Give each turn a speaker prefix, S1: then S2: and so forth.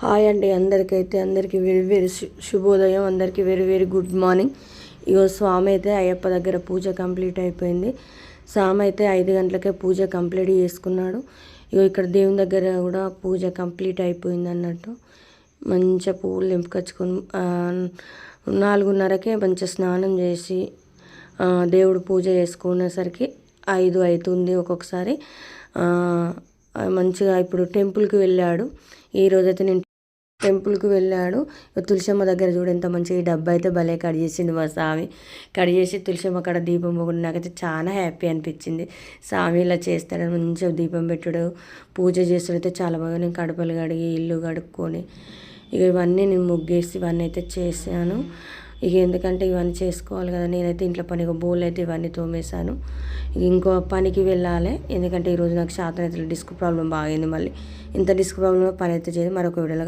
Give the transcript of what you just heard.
S1: Hi అండి అందరికైతే అందరికీ very very శుభోదయం అందరికీ వెరీ వెరీ గుడ్ మార్నింగ్. ఇగో స్వామి అయితే అయ్యప్ప దగ్గర పూజ కంప్లీట్ అయిపోయింది. స్వామి అయితే ఐదు గంటలకే పూజ కంప్లీట్ చేసుకున్నాడు. ఇగో ఇక్కడ దేవుని దగ్గర కూడా పూజ కంప్లీట్ అయిపోయింది అన్నట్టు. మంచిగా పువ్వులు నింపుకొచ్చుకొని నాలుగున్నరకే మంచిగా స్నానం చేసి దేవుడు పూజ చేసుకునేసరికి ఐదు అవుతుంది ఒక్కొక్కసారి. మంచిగా ఇప్పుడు టెంపుల్కి వెళ్ళాడు. ఈ నేను టెంపుల్కి వెళ్ళాడు. తులసమ్మ దగ్గర చూడు ఎంత మంచిగా ఈ డబ్బా అయితే భలే కట్ చేసింది మా స్వామి. కట్ చేసి తులసమ్మ అక్కడ దీపం పొగడు నాకైతే చాలా హ్యాపీ అనిపించింది. స్వామి ఇలా చేస్తాడు మంచిగా దీపం పెట్టుడు పూజ చేస్తాడైతే చాలా బాగా నేను కడపలు కడిగి ఇల్లు కడుక్కొని ఇక ఇవన్నీ నేను ముగ్గేసి ఇవన్నీ అయితే చేశాను. ఇక ఎందుకంటే ఇవన్నీ చేసుకోవాలి కదా నేనైతే ఇంట్లో పని బోల్ అయితే ఇవన్నీ తోమేశాను. ఇంకో పనికి వెళ్ళాలి. ఎందుకంటే ఈరోజు నాకు శాతం అయితే డిస్క్ ప్రాబ్లం బాగైంది మళ్ళీ. ఇంత డిస్క్ ప్రాబ్లం పని అయితే చేయదు. మరొక వీడియోలో